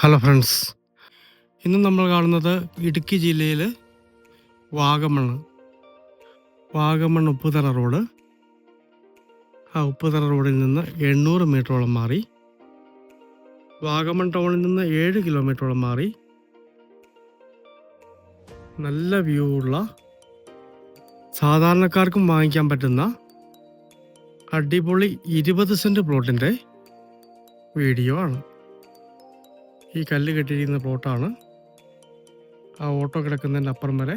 Hello friends. ഇന്ന് നമ്മൾ കാണുന്നത് ഇടുക്കി ജില്ലയിൽ വാഗമണ്. വാഗമൺ ഉപ്പുതറ റോഡ്. ആ ഉപ്പുതറ റോഡിൽ നിന്ന് എണ്ണൂറ് മീറ്ററോളം മാറി. വാഗമൺ ടൗണിൽ നിന്ന് ഏഴ് കിലോമീറ്ററോളം മാറി. നല്ല വ്യൂ ഉള്ള സാധാരണക്കാർക്കും വാങ്ങിക്കാൻ പറ്റുന്ന അടിപൊളി ഇരുപത് സെന്റ് പ്ലോട്ടിന്റെ വീഡിയോ ആണ്. ഈ കല്ല് കെട്ടിയിരിക്കുന്ന പ്ലോട്ടാണ്. ആ ഓട്ടോ കിടക്കുന്നതിന്റെ അപ്പുറം വരെ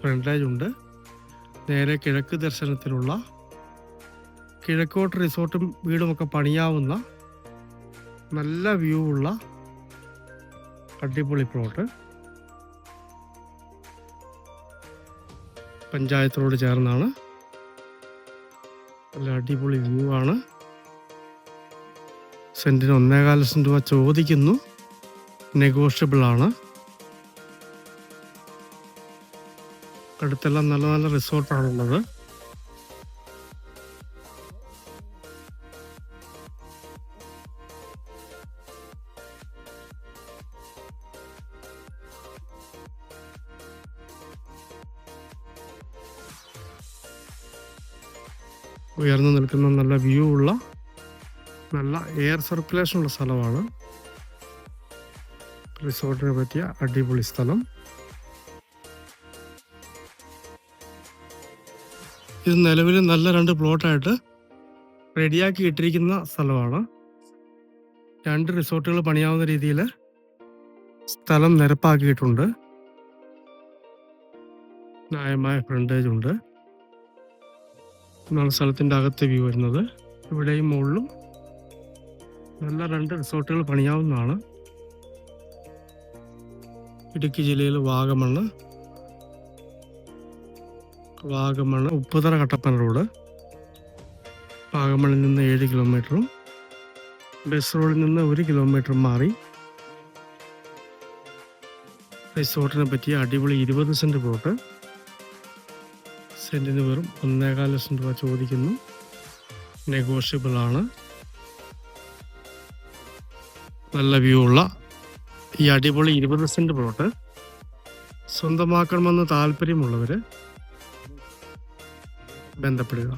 ഫ്രണ്ടേജ് ഉണ്ട്. നേരെ കിഴക്ക് ദർശനത്തിലുള്ള കിഴക്കോട്ട് റിസോർട്ടും വീടുമൊക്കെ പണിയാവുന്ന നല്ല വ്യൂ ഉള്ള അടിപൊളി പ്ലോട്ട്. പഞ്ചായത്തിനോട് ചേർന്നാണ്. നല്ല അടിപൊളി വ്യൂ ആണ് സെന്റിന് ഒന്നേകാൽ ലക്ഷം രൂപ ചോദിക്കുന്നു. നെഗോഷ്യബിൾ ആണ്. അടുത്തെല്ലാം നല്ല നല്ല റിസോർട്ടാണുള്ളത് ഉയർന്നു നിൽക്കുന്ന നല്ല വ്യൂ ഉള്ള നല്ല എയർ സർക്കുലേഷൻ ഉള്ള സ്ഥലമാണ്. റിസോർട്ടിനെ പറ്റിയ അടിപൊളി സ്ഥലം. ഇത് നിലവിൽ നല്ല രണ്ട് പ്ലോട്ടായിട്ട് റെഡിയാക്കി ഇട്ടിരിക്കുന്ന സ്ഥലമാണ്. രണ്ട് റിസോർട്ടുകൾ പണിയാവുന്ന രീതിയിൽ സ്ഥലം നിരപ്പാക്കിയിട്ടുണ്ട്. ന്യായമായ ഫ്രണ്ടേജ് ഉണ്ട്. എന്നാണ് സ്ഥലത്തിന്റെ അകത്തെ വ്യൂ വരുന്നത്. ഇവിടെയും മുകളിലും നല്ല രണ്ട് റിസോർട്ടുകൾ പണിയാവുന്നതാണ്. ഇടുക്കി ജില്ലയിൽ വാഗമണ്ണ്. വാഗമണ് ഉപ്പുതറ കട്ടപ്പന റോഡ്. വാഗമണിൽ നിന്ന് ഏഴ് കിലോമീറ്ററും ബസ് റോഡിൽ നിന്ന് ഒരു കിലോമീറ്റർ മാറി. റിസോർട്ടിനെ പറ്റിയ അടിപൊളി ഇരുപത് സെന്റ് പ്ലോട്ട്. സെന്റിന് വെറും ഒന്നേകാൽ ലക്ഷം രൂപ ചോദിക്കുന്നു. നെഗോഷ്യബിൾ ആണ് നല്ല വ്യൂ ഉള്ള ഈ അടിപൊളി ഇരുപത് സെന്റ് പ്ലോട്ട് സ്വന്തമാക്കണമെന്ന് താല്പര്യമുള്ളവർ ബന്ധപ്പെടുക.